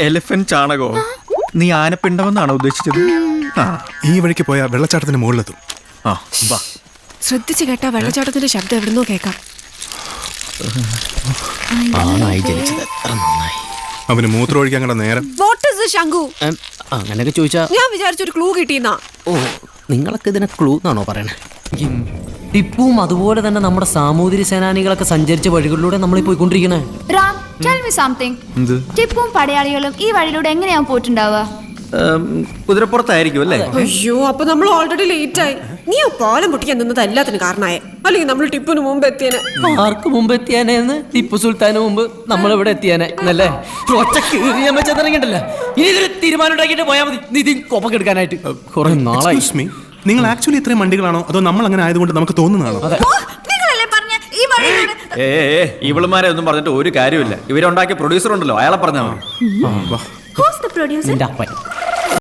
Elephant ചാണകോ? നീ ആനപ്പിണ്ടമെന്നാണോ ഉദ്ദേശിച്ചത്? ആ. ഈ വഴിക്ക് പോയാൽ വെള്ളച്ചാട്ടത്തിന് മുകളിലെത്തും. ആ വാ. ശ്രദ്ധിച്ചു കേട്ടാ വെള്ളച്ചാട്ടത്തിന്റെ ശബ്ദം എവിടുന്നോ കേൾക്കാം ആണായി ജനിച്ചത്. എത്ര നന്നായി. അവന് മൂത്രം ഒഴിക്കാൻ കണ്ട നേരം. What is Shankhu? എം, അങ്ങനെയൊക്കെ ചോദിച്ചാ ഞാൻ വിചാരിച്ചൊരു ക്ലൂ കിട്ടിയെന്നാ. ഓ നിങ്ങളൊക്കെ ഇതിനെ ക്ലൂ എന്നാണോ പറയണേ? ടിപ്പുവും അതുപോലെ തന്നെ നമ്മുടെ സാമൂതിരി സേനാനികളൊക്കെ സഞ്ചരിച്ച വഴികളിലൂടെ നമ്മൾ പോയിക്കൊണ്ടിരിക്കണേ റാം ടെൽ മി സംതിങ് എന്ത്? ടിപ്പും പടയാളികളും ഈ വഴിയിലൂടെ എങ്ങനെയാവും പോയിട്ടുണ്ടാവുക? കുതിരപ്പുറത്തായിരിക്കും അല്ലേ? അയ്യോ അപ്പൊ നമ്മൾ ഓൾറെഡി ലേറ്റ് ആയി. നീ പാലം പൊട്ടിക്കാൻ നിന്നത് എല്ലാത്തിനും കാരണമായ അല്ലെങ്കിൽ നമ്മൾ ടിപ്പിന് മുമ്പ് എത്തിയനെ. ആർക്ക് മുമ്പ് എത്തിയാനേന്ന് ടിപ്പു സുൽത്താന് മുമ്പ് നമ്മൾ ഇവിടെ എത്തിയാനെ? എന്നല്ലേ ഒറ്റ കീറി ഞാൻ ഇനി ഇതൊരു തീരുമാനം ഉണ്ടാക്കിയിട്ട് പോയാൽ മതി. നീ ഇതിൽ കൊപ്പൊക്കെ എടുക്കാനായിട്ട് കുറെ നാളായി. Excuse me, നിങ്ങൾ ആക്ച്വലി ഇത്രയും വണ്ടികളാണോ അതോ നമ്മൾ അങ്ങനെ ആയതുകൊണ്ട് നമുക്ക് തോന്നുന്നതാണോ? നിങ്ങളല്ലേ പറഞ്ഞ ഈ വഴിയിലൂടെ ഏ ഏ ഇവളുമാരെ ഒന്നും പറഞ്ഞിട്ട് ഒരു കാര്യമില്ല ഇവരുണ്ടാക്കിയ പ്രൊഡ്യൂസർ ഉണ്ടല്ലോ അയാളെ പറഞ്ഞാൽ മതി. വാ.